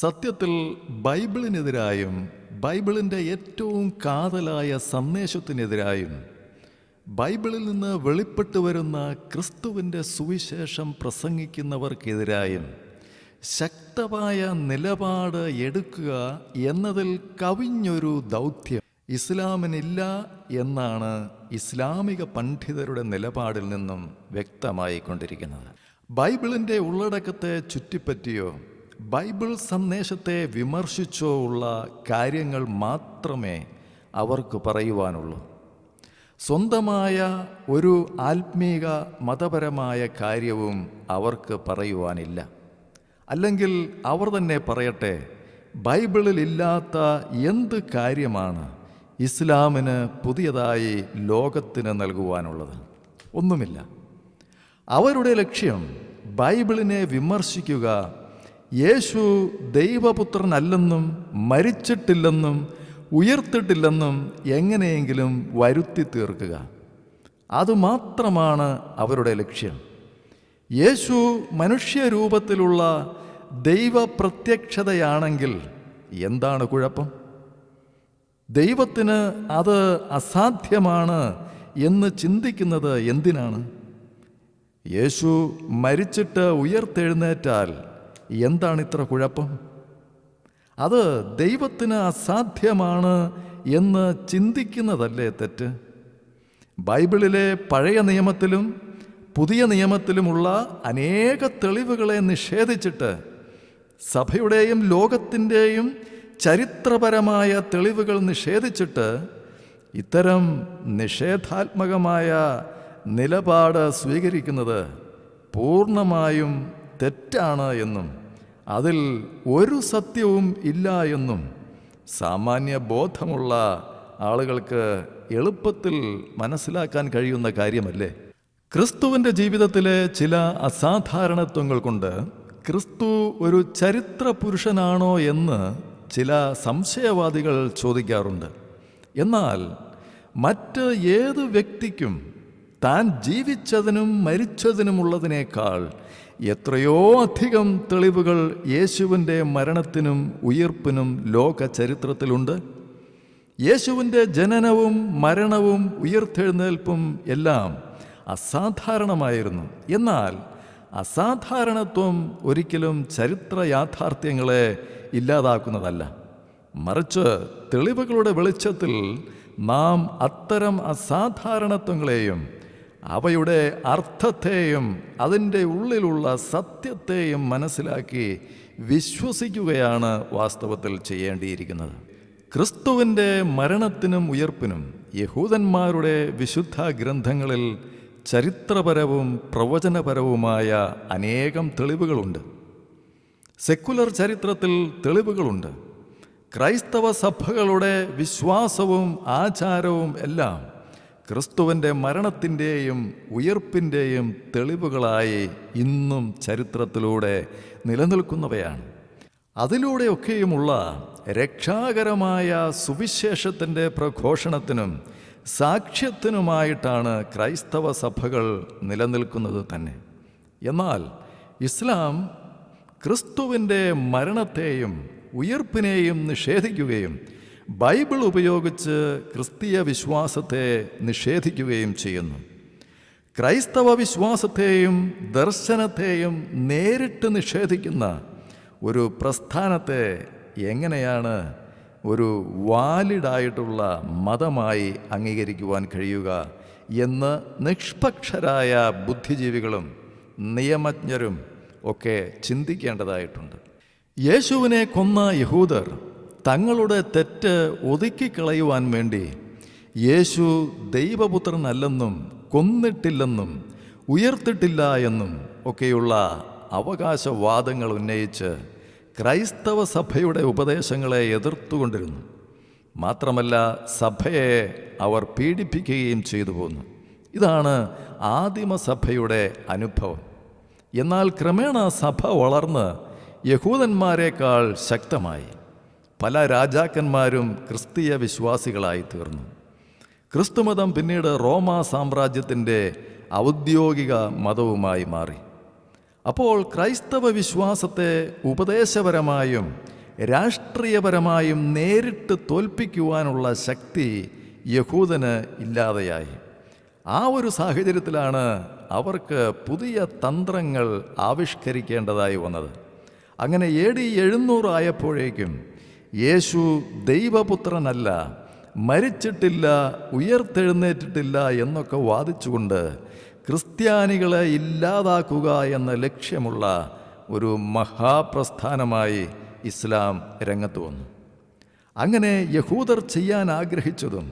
സത്യത്തിൽ ബൈബിളിനെതിരായും ബൈബിളിന്റെ ഏറ്റവും കാതലായ സന്ദേശത്തിനെതിരായും ബൈബിളിൽ നിന്ന് വെളിപ്പെട്ടു വരുന്ന ക്രിസ്തുവിന്റെ സുവിശേഷം പ്രസംഗിക്കുന്നവർക്കെതിരായും ശക്തമായ നിലപാട് എടുക്കുക എന്നതിൽ കവിഞ്ഞൊരു ദൗത്യം ഇസ്ലാമിനില്ല എന്നാണ് ഇസ്ലാമിക പണ്ഡിതരുടെ നിലപാടിൽ നിന്നും വ്യക്തമായിക്കൊണ്ടിരിക്കുന്നത്. ബൈബിളിന്റെ ഉള്ളടക്കത്തെ ചുറ്റിപ്പറ്റിയോ ബൈബിൾ സന്ദേശത്തെ വിമർശിച്ചോ ഉള്ള കാര്യങ്ങൾ മാത്രമേ അവർക്ക് പറയുവാനുള്ളൂ. സ്വന്തമായ ഒരു ആത്മീക മതപരമായ കാര്യവും അവർക്ക് പറയുവാനില്ല. അല്ലെങ്കിൽ അവർ തന്നെ പറയട്ടെ ബൈബിളിൽ ഇല്ലാത്ത എന്ത് കാര്യമാണ് ഇസ്ലാമിന് പുതിയതായി ലോകത്തിന് നൽകുവാനുള്ളത്? ഒന്നുമില്ല. അവരുടെ ലക്ഷ്യം ബൈബിളിനെ വിമർശിക്കുക യേശു ദൈവപുത്രനല്ലെന്നും മരിച്ചിട്ടില്ലെന്നും ഉയർത്തിട്ടില്ലെന്നും എങ്ങനെയെങ്കിലും വരുത്തി തീർക്കുക അതുമാത്രമാണ് അവരുടെ ലക്ഷ്യം. യേശു മനുഷ്യരൂപത്തിലുള്ള ദൈവപ്രത്യക്ഷതയാണെങ്കിൽ എന്താണ് കുഴപ്പം? ദൈവത്തിന് അത് അസാധ്യമാണ് എന്ന് ചിന്തിക്കുന്നത് എന്തിനാണ്? യേശു മരിച്ചിട്ട് ഉയർത്തെഴുന്നേറ്റാൽ എന്താണ് ഇത്ര കുഴപ്പം? അത് ദൈവത്തിന് അസാധ്യമാണ് എന്ന് ചിന്തിക്കുന്നതല്ലേ തെറ്റ്? ബൈബിളിലെ പഴയ നിയമത്തിലും പുതിയ നിയമത്തിലുമുള്ള അനേക തെളിവുകളെ നിഷേധിച്ചിട്ട് സഭയുടെയും ലോകത്തിന്റെയും ചരിത്രപരമായ തെളിവുകൾ നിഷേധിച്ചിട്ട് ഇത്തരം നിഷേധാത്മകമായ നിലപാട് സ്വീകരിക്കുന്നത് പൂർണമായും തെറ്റാണ് എന്നും അതിൽ ഒരു സത്യവും ഇല്ല എന്നും സാമാന്യ ബോധമുള്ള ആളുകൾക്ക് എളുപ്പത്തിൽ മനസ്സിലാക്കാൻ കഴിയുന്ന കാര്യമല്ലേ? ക്രിസ്തുവിന്റെ ജീവിതത്തിലെ ചില അസാധാരണത്വങ്ങൾ കൊണ്ട് ക്രിസ്തു ഒരു ചരിത്ര പുരുഷനാണോ എന്ന് ചില സംശയവാദികൾ ചോദിക്കാറുണ്ട്. എന്നാൽ മറ്റ് ഏത് വ്യക്തിക്കും താൻ ജീവിച്ചതിനും മരിച്ചതിനുമുള്ളതിനേക്കാൾ എത്രയോ അധികം തെളിവുകൾ യേശുവിന്റെ മരണത്തിനും ഉയർപ്പിനും ലോക ചരിത്രത്തിലുണ്ട് യേശുവിന്റെ ജനനവും മരണവും ഉയർത്തെഴുന്നേൽപ്പും എല്ലാം അസാധാരണമായിരുന്നു. എന്നാൽ അസാധാരണത്വം ഒരിക്കലും ചരിത്ര യാഥാർത്ഥ്യങ്ങളെ ഇല്ലാതാക്കുന്നതല്ല. മറിച്ച് തെളിവുകളുടെ വെളിച്ചത്തിൽ നാം അത്തരം അസാധാരണത്വങ്ങളെയും അവയുടെ അർത്ഥത്തെയും അതിന്റെ ഉള്ളിലുള്ള സത്യത്തെയും മനസ്സിലാക്കി വിശ്വസിക്കുകയാണ് വാസ്തവത്തിൽ ചെയ്യേണ്ടിയിരിക്കുന്നത്. ക്രിസ്തുവിന്റെ മരണത്തിനും ഉയർപ്പിനും യഹൂദന്മാരുടെ വിശുദ്ധ ഗ്രന്ഥങ്ങളിൽ ചരിത്രപരവും പ്രവചനപരവുമായ അനേകം തെളിവുകളുണ്ട്. സെക്കുലർ ചരിത്രത്തിൽ തെളിവുകളുണ്ട്. ക്രൈസ്തവ സഭകളുടെ വിശ്വാസവും ആചാരവും എല്ലാം ക്രിസ്തുവിന്റെ മരണത്തിന്റെയും ഉയർപ്പിന്റെയും തെളിവുകളായി ഇന്നും ചരിത്രത്തിലൂടെ നിലനിൽക്കുന്നവയാണ്. അതിലൂടെയൊക്കെയുമുള്ള രക്ഷാകരമായ സുവിശേഷത്തിന്റെ പ്രഘോഷണത്തിനും സാക്ഷ്യത്തിനുമായിട്ടാണ് ക്രൈസ്തവ സഭകൾ നിലനിൽക്കുന്നത് തന്നെ. എന്നാൽ ഇസ്ലാം ക്രിസ്തുവിന്റെ മരണത്തെയും ഉയർപ്പിനെയും നിഷേധിക്കുകയും ബൈബിൾ ഉപയോഗിച്ച് ക്രിസ്തീയ വിശ്വാസത്തെ നിഷേധിക്കുകയും ചെയ്യുന്നു. ക്രൈസ്തവ വിശ്വാസത്തെയും ദർശനത്തെയും നേരിട്ട് നിഷേധിക്കുന്ന ഒരു പ്രസ്ഥാനത്തെ എങ്ങനെയാണ് ഒരു വാലിഡായിട്ടുള്ള മതമായി അംഗീകരിക്കുവാൻ കഴിയുക എന്ന് നിഷ്പക്ഷരായ ബുദ്ധിജീവികളും നിയമജ്ഞരും ഒക്കെ ചിന്തിക്കേണ്ടതായിട്ടുണ്ട്. യേശുവിനെ കൊന്ന യഹൂദർ തങ്ങളുടെ തെറ്റ് ഒതുക്കിക്കളയുവാൻ വേണ്ടി യേശു ദൈവപുത്രനല്ലെന്നും കൊന്നിട്ടില്ലെന്നും ഉയർത്തിട്ടില്ല എന്നും ഒക്കെയുള്ള അവകാശവാദങ്ങൾ ഉന്നയിച്ച് ക്രൈസ്തവ സഭയുടെ ഉപദേശങ്ങളെ എതിർത്തുകൊണ്ടിരുന്നു. മാത്രമല്ല സഭയെ അവർ പീഡിപ്പിക്കുകയും ചെയ്തു പോന്നു. ഇതാണ് ആദിമസഭയുടെ അനുഭവം. എന്നാൽ ക്രമേണ സഭ വളർന്ന് യഹൂദന്മാരെക്കാൾ ശക്തമായി. പല രാജാക്കന്മാരും ക്രിസ്തീയ വിശ്വാസികളായി തീർന്നു. ക്രിസ്തുമതം പിന്നീട് റോമാ സാമ്രാജ്യത്തിന്റെ ഔദ്യോഗിക മതവുമായി മാറി. അപ്പോൾ ക്രൈസ്തവ വിശ്വാസത്തെ ഉപദേശപരമായും രാഷ്ട്രീയപരമായും നേരിട്ട് തോൽപ്പിക്കുവാനുള്ള ശക്തി യഹൂദന് ഇല്ലാതെയായി. ആ ഒരു സാഹചര്യത്തിലാണ് അവർക്ക് പുതിയ തന്ത്രങ്ങൾ ആവിഷ്കരിക്കേണ്ടതായി വന്നത്. അങ്ങനെ എ ഡി എഴുന്നൂറായപ്പോഴേക്കും യേശു ദൈവപുത്രനല്ല മരിച്ചിട്ടില്ല ഉയർത്തെഴുന്നേറ്റിട്ടില്ല എന്നൊക്കെ വാദിച്ചുകൊണ്ട് ക്രിസ്ത്യാനികളെ ഇല്ലാതാക്കുക എന്ന ലക്ഷ്യമുള്ള ഒരു മഹാപ്രസ്ഥാനമായി ഇസ്ലാം രംഗത്ത് വന്നു. അങ്ങനെ യഹൂദർ ചെയ്യാൻ ആഗ്രഹിച്ചതും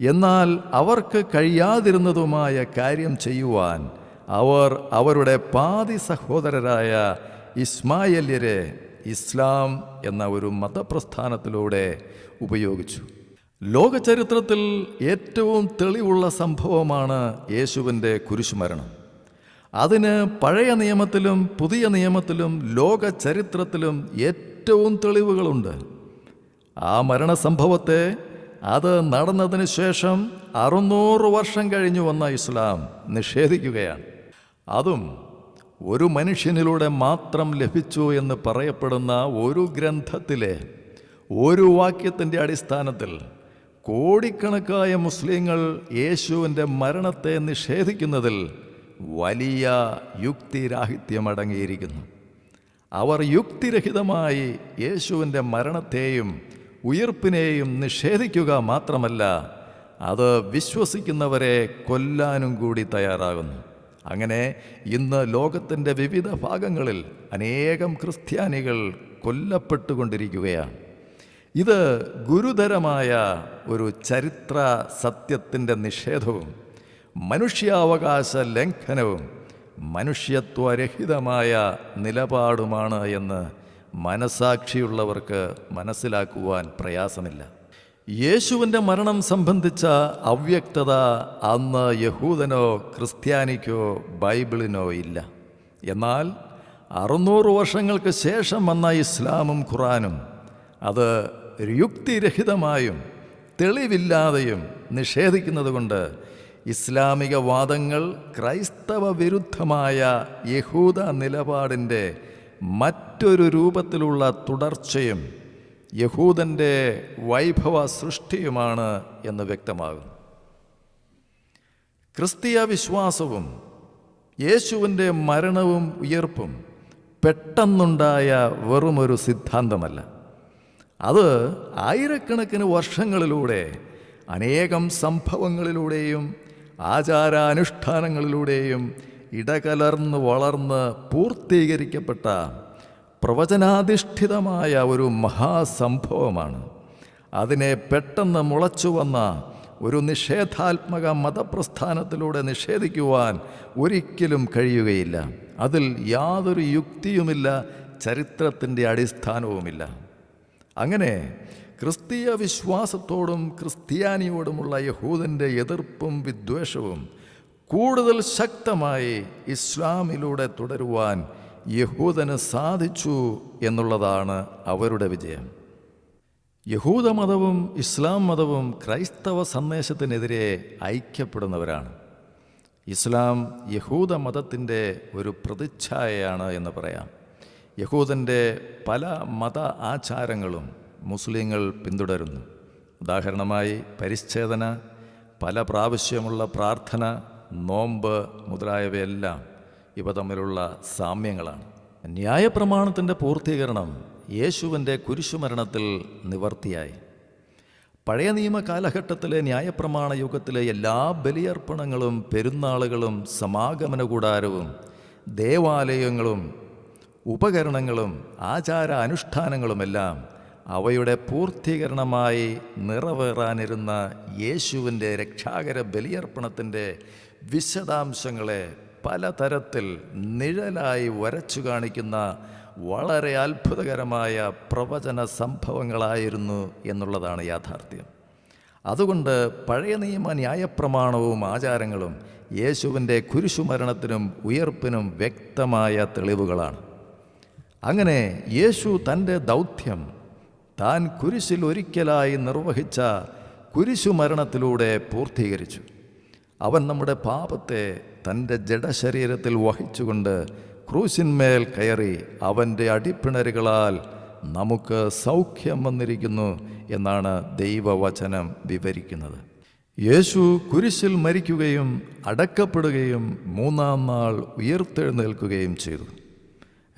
എന്നാൽ അവർക്ക് കഴിയാതിരുന്നതുമായ കാര്യം ചെയ്യുവാൻ അവർ അവരുടെ പാതി സഹോദരരായ ഇസ്മായല്യരെ ഇസ്ലാം എന്ന ഒരു മതപ്രസ്ഥാനത്തിലൂടെ ഉപയോഗിച്ചു. ലോക ചരിത്രത്തിൽ ഏറ്റവും തെളിവുള്ള സംഭവമാണ് യേശുവിന്റെ കുരിശുമരണം. അതിന് പഴയ നിയമത്തിലും പുതിയ നിയമത്തിലും ലോക ചരിത്രത്തിലും ഏറ്റവും തെളിവുകളുണ്ട്. ആ മരണസംഭവത്തെ അത് നടന്നതിന് ശേഷം അറുന്നൂറ് വർഷം കഴിഞ്ഞു വന്ന ഇസ്ലാം നിഷേധിക്കുകയാണ്. അതും ഒരു മനുഷ്യനിലൂടെ മാത്രം ലഭിച്ചു എന്ന് പറയപ്പെടുന്ന ഒരു ഗ്രന്ഥത്തിലെ ഒരു വാക്യത്തിന്റെ അടിസ്ഥാനത്തിൽ കോടിക്കണക്കായ മുസ്ലിങ്ങൾ യേശുവിന്റെ മരണത്തെ നിഷേധിക്കുന്നതിൽ വലിയ യുക്തിരാഹിത്യം യുക്തിരാഹിത്യമടങ്ങിയിരിക്കുന്നു. അവർ യുക്തിരഹിതമായി യേശുവിന്റെ മരണത്തെയും ഉയർപ്പിനെയും നിഷേധിക്കുക മാത്രമല്ല അത് വിശ്വസിക്കുന്നവരെ കൊല്ലാനും കൂടി തയ്യാറാകുന്നു. അങ്ങനെ ഇന്ന് ലോകത്തിന്റെ വിവിധ ഭാഗങ്ങളിൽ അനേകം ക്രിസ്ത്യാനികൾ കൊല്ലപ്പെട്ടുകൊണ്ടിരിക്കുകയാണ്. ഇത് ഗുരുതരമായ ഒരു ചരിത്ര സത്യത്തിന്റെ നിഷേധവും മനുഷ്യാവകാശ ലംഘനവും മനുഷ്യത്വരഹിതമായ നിലപാടുമാണ് എന്ന് മനസാക്ഷിയുള്ളവർക്ക് മനസ്സിലാക്കുവാൻ പ്രയാസമില്ല. യേശുവിന്റെ മരണം സംബന്ധിച്ച അവ്യക്തത അന്ന് യഹൂദനോ ക്രിസ്ത്യാനിക്കോ ബൈബിളിനോ ഇല്ല. എന്നാൽ അറുന്നൂറ് വർഷങ്ങൾക്ക് ശേഷം വന്ന ഇസ്ലാമും ഖുറാനും അത് യുക്തിരഹിതമായും തെളിവില്ലാതെയും നിഷേധിക്കുന്നതുകൊണ്ട് ഇസ്ലാമിക വാദങ്ങൾ ക്രൈസ്തവ വിരുദ്ധമായ യഹൂദ നിലപാടിന്റെ മറ്റൊരു രൂപത്തിലുള്ള തുടർച്ചയും യഹൂദന്റെ വൈഭവ സൃഷ്ടിയുമാണ് എന്ന് വ്യക്തമാകുന്നു. ക്രിസ്തീയ വിശ്വാസവും യേശുവിന്റെ മരണവും ഉയർപ്പും പെട്ടെന്നുണ്ടായ വെറുമൊരു സിദ്ധാന്തമല്ല. അത് ആയിരക്കണക്കിന് വർഷങ്ങളിലൂടെ അനേകം സംഭവങ്ങളിലൂടെയും ആചാരാനുഷ്ഠാനങ്ങളിലൂടെയും ഇടകലർന്ന് വളർന്ന് പൂർത്തീകരിക്കപ്പെട്ട പ്രവചനാധിഷ്ഠിതമായ ഒരു മഹാസംഭവമാണ്. അതിനെ പെട്ടെന്ന് മുളച്ചു വന്ന ഒരു നിഷേധാത്മക മതപ്രസ്ഥാനത്തിലൂടെ നിഷേധിക്കുവാൻ ഒരിക്കലും കഴിയുകയില്ല. അതിൽ യാതൊരു യുക്തിയുമില്ല ചരിത്രത്തിന്റെ അടിസ്ഥാനവുമില്ല. അങ്ങനെ ക്രിസ്തീയ വിശ്വാസത്തോടും ക്രിസ്ത്യാനിയോടുമുള്ള യഹൂദന്റെ എതിർപ്പും വിദ്വേഷവും കൂടുതൽ ശക്തമായി ഇസ്ലാമിലൂടെ തുടരുവാൻ യഹൂദന് സാധിച്ചു എന്നുള്ളതാണ് അവരുടെ വിജയം. യഹൂദ മതവും ഇസ്ലാം മതവും ക്രൈസ്തവ സന്ദേശത്തിനെതിരെ ഐക്യപ്പെടുന്നവരാണ്. ഇസ്ലാം യഹൂദ മതത്തിന്റെ ഒരു പ്രതിച്ഛായയാണ് എന്ന് പറയാം. യഹൂദന്റെ പല മത ആചാരങ്ങളും മുസ്ലിങ്ങൾ പിന്തുടരുന്നു. ഉദാഹരണമായി പരിച്ഛേദന പല പ്രാവശ്യമുള്ള പ്രാർത്ഥന നോമ്പ് മുതലായവയെല്ലാം ഇവ തമ്മിലുള്ള സാമ്യങ്ങളാണ്. ന്യായപ്രമാണത്തിന്റെ പൂർത്തീകരണം യേശുവിന്റെ കുരിശുമരണത്തിൽ നിവർത്തിയായി. പഴയ നിയമ കാലഘട്ടത്തിലെ ന്യായപ്രമാണ യുഗത്തിലെ എല്ലാ ബലിയർപ്പണങ്ങളും പെരുന്നാളുകളും സമാഗമന കൂടാരവും ദേവാലയങ്ങളും ഉപകരണങ്ങളും ആചാര അനുഷ്ഠാനങ്ങളുമെല്ലാം അവയുടെ പൂർത്തീകരണമായി നിറവേറാനിരുന്ന യേശുവിന്റെ രക്ഷാകര ബലിയർപ്പണത്തിന്റെ വിശദാംശങ്ങളെ പലതരത്തിൽ നിഴലായി വരച്ചു കാണിക്കുന്ന വളരെ അത്ഭുതകരമായ പ്രവചന സംഭവങ്ങളായിരുന്നു എന്നുള്ളതാണ് യാഥാർത്ഥ്യം. അതുകൊണ്ട് പഴയ നിയമ ന്യായപ്രമാണവും ആചാരങ്ങളും യേശുവിന്റെ കുരിശുമരണത്തിനും ഉയർപ്പിനും വ്യക്തമായ തെളിവുകളാണ്. അങ്ങനെ യേശു തന്റെ ദൗത്യം താൻ കുരിശിൽ ഒരിക്കലായി നിർവഹിച്ച കുരിശുമരണത്തിലൂടെ പൂർത്തീകരിച്ചു. അവൻ നമ്മുടെ പാപത്തെ തന്റെ ജഡശരീരത്തിൽ വഹിച്ചുകൊണ്ട് ക്രൂശിന്മേൽ കയറി അവന്റെ അടിപ്പിണരുകളാൽ നമുക്ക് സൗഖ്യം വന്നിരിക്കുന്നു എന്നാണ് ദൈവവചനം വിവരിക്കുന്നത്. യേശു കുരിശിൽ മരിക്കുകയും അടക്കപ്പെടുകയും മൂന്നാം നാൾ ഉയർത്തെഴുന്നേൽക്കുകയും ചെയ്തു.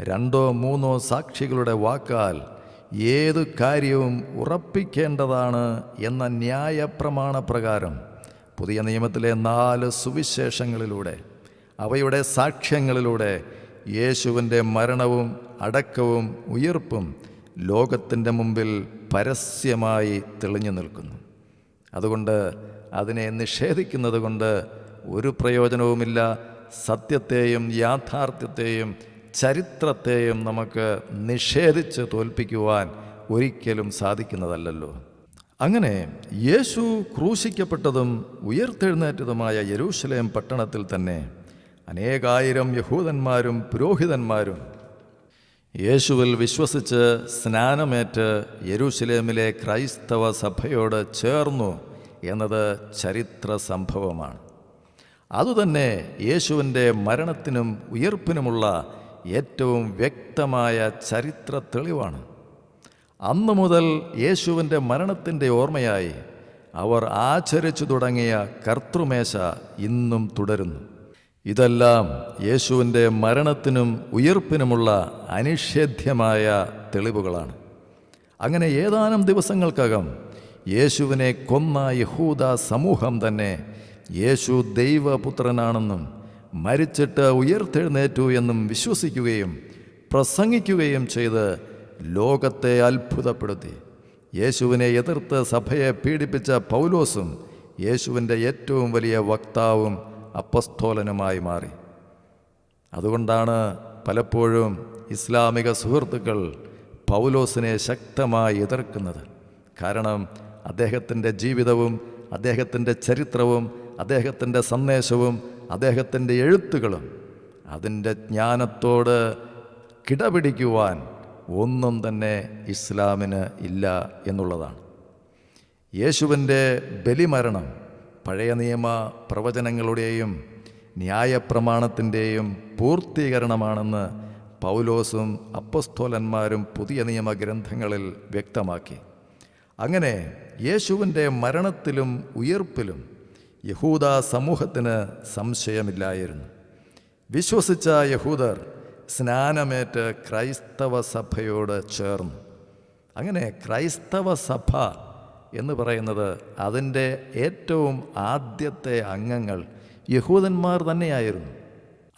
രണ്ടോ മൂന്നോ സാക്ഷികളുടെ വാക്കാൽ ഏത് കാര്യവും ഉറപ്പിക്കേണ്ടതാണ് എന്ന ന്യായപ്രമാണ പ്രകാരം പുതിയ നിയമത്തിലെ നാല് സുവിശേഷങ്ങളിലൂടെ അവയുടെ സാക്ഷ്യങ്ങളിലൂടെ യേശുവിന്റെ മരണവും അടക്കവും ഉയർപ്പും ലോകത്തിന്റെ മുമ്പിൽ പരസ്യമായി തെളിഞ്ഞു നിൽക്കുന്നു. അതുകൊണ്ട് അതിനെ നിഷേധിക്കുന്നത് കൊണ്ട് ഒരു പ്രയോജനവുമില്ല. സത്യത്തെയും യാഥാർത്ഥ്യത്തെയും ചരിത്രത്തെയും നമുക്ക് നിഷേധിച്ച് തോൽപ്പിക്കുവാൻ ഒരിക്കലും സാധിക്കുന്നതല്ലല്ലോ. അങ്ങനെ യേശു ക്രൂശിക്കപ്പെട്ടതും ഉയർത്തെഴുന്നേറ്റതുമായ യരൂശലേം പട്ടണത്തിൽ തന്നെ അനേകായിരം യഹൂദന്മാരും പുരോഹിതന്മാരും യേശുവിൽ വിശ്വസിച്ച് സ്നാനമേറ്റ് യരൂശലേമിലെ ക്രൈസ്തവ സഭയോട് ചേർന്നു എന്നത് ചരിത്ര സംഭവമാണ്. അതുതന്നെ യേശുവിന്റെ മരണത്തിനും ഉയർപ്പിനുമുള്ള ഏറ്റവും വ്യക്തമായ ചരിത്ര തെളിവാണ്. അന്നു മുതൽ യേശുവിന്റെ മരണത്തിന്റെ ഓർമ്മയായി അവർ ആചരിച്ചു തുടങ്ങിയ കർത്തൃമേശ ഇന്നും തുടരുന്നു. ഇതെല്ലാം യേശുവിന്റെ മരണത്തിനും ഉയർപ്പിനുമുള്ള അനിഷേധ്യമായ തെളിവുകളാണ്. അങ്ങനെ ഏതാനും ദിവസങ്ങൾക്കകം യേശുവിനെ കൊന്ന യഹൂദ സമൂഹം തന്നെ യേശു ദൈവപുത്രനാണെന്നും മരിച്ചിട്ട് ഉയർത്തെഴുന്നേറ്റു എന്നും വിശ്വസിക്കുകയും പ്രസംഗിക്കുകയും ചെയ്ത് ലോകത്തെ അത്ഭുതപ്പെടുത്തി. യേശുവിനെ എതിർത്ത് സഭയെ പീഡിപ്പിച്ച പൗലോസും യേശുവിന്റെ ഏറ്റവും വലിയ വക്താവും അപ്പസ്തോലനുമായി മാറി. അതുകൊണ്ടാണ് പലപ്പോഴും ഇസ്ലാമിക സുഹൃത്തുക്കൾ പൗലോസിനെ ശക്തമായി എതിർക്കുന്നത്. കാരണം അദ്ദേഹത്തിന്റെ ജീവിതവും അദ്ദേഹത്തിന്റെ ചരിത്രവും അദ്ദേഹത്തിന്റെ സന്ദേശവും അദ്ദേഹത്തിന്റെ എഴുത്തുകളും അതിന്റെ ജ്ഞാനത്തോട് കിടപിടിക്കുവാൻ ഒന്നും തന്നെ ഇസ്ലാമിന് ഇല്ല എന്നുള്ളതാണ്. യേശുവിന്റെ ബലിമരണം പഴയ നിയമ പ്രവചനങ്ങളുടെയും ന്യായപ്രമാണത്തിന്റെയും പൂർത്തീകരണമാണെന്ന് പൗലോസും അപ്പസ്തോലന്മാരും പുതിയ നിയമ ഗ്രന്ഥങ്ങളിൽ വ്യക്തമാക്കി. അങ്ങനെ യേശുവിന്റെ മരണത്തിലും ഉയർപ്പിലും യഹൂദ സമൂഹത്തിന് സംശയമില്ലായിരുന്നു. വിശ്വസിച്ച യഹൂദർ സ്നാനമേറ്റ് ക്രൈസ്തവ സഭയോട് ചേർന്നു. അങ്ങനെ ക്രൈസ്തവ സഭ എന്ന് പറയുന്നത് അതിന്റെ ഏറ്റവും ആദ്യത്തെ അംഗങ്ങൾ യഹൂദന്മാർ തന്നെയായിരുന്നു.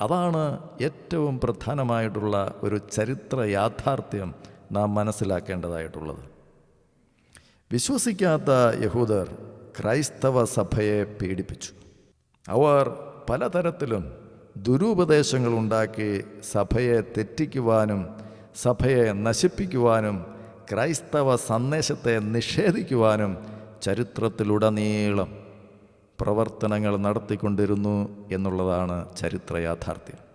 അതാണ് ഏറ്റവും പ്രധാനമായിട്ടുള്ള ഒരു ചരിത്ര യാഥാർത്ഥ്യം നാം മനസ്സിലാക്കേണ്ടതായിട്ടുള്ളത്. വിശ്വസിക്കാത്ത യഹൂദർ ക്രൈസ്തവ സഭയെ പീഡിപ്പിച്ചു. അവർ പലതരത്തിലും ദുരുപദേശങ്ങളുണ്ടാക്കി സഭയെ തെറ്റിക്കുവാനും സഭയെ നശിപ്പിക്കുവാനും ക്രൈസ്തവ സന്ദേശത്തെ നിഷേധിക്കുവാനും ചരിത്രത്തിലുടനീളം പ്രവർത്തനങ്ങൾ നടത്തിക്കൊണ്ടിരുന്നു എന്നുള്ളതാണ് ചരിത്ര യാഥാർത്ഥ്യം